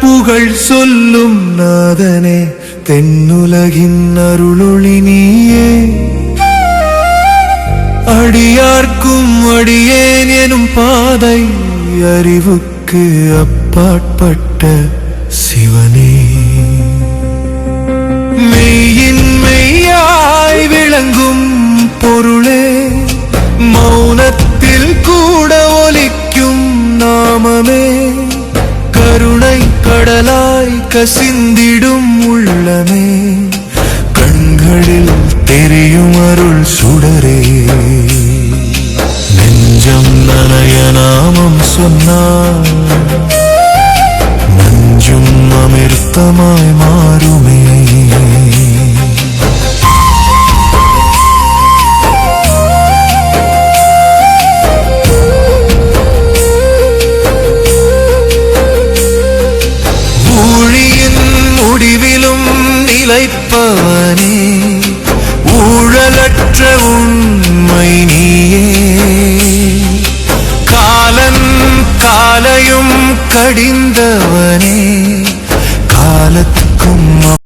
புகழ் சொல்லும் நாதனே தென்னுலகின் அருளொளி நீயே. அடியார்க்கும் அடியேன் எனும் பாதை அறிவுக்கு அப்பாற்பட்ட சிவனே. மெய்யின் மெய்யாய் விளங்கும் பொருளே மௌனத்தில் கூட ஒலிக்கும் நாமமே. കടലായി കസിന്തിടും ഉള്ളമേ. കൺകളിൽ തെരിയുമരുൾ സുടരേ. നെഞ്ചം നനയനാമം സ്വന്നാൽ. നെഞ്ചും അമിർത്തമായി മാറുമേ. உடையவனே ஊழலற்ற உண்மை நீயே. காலன் காலையும் கடிந்தவனே காலத்துக்கும்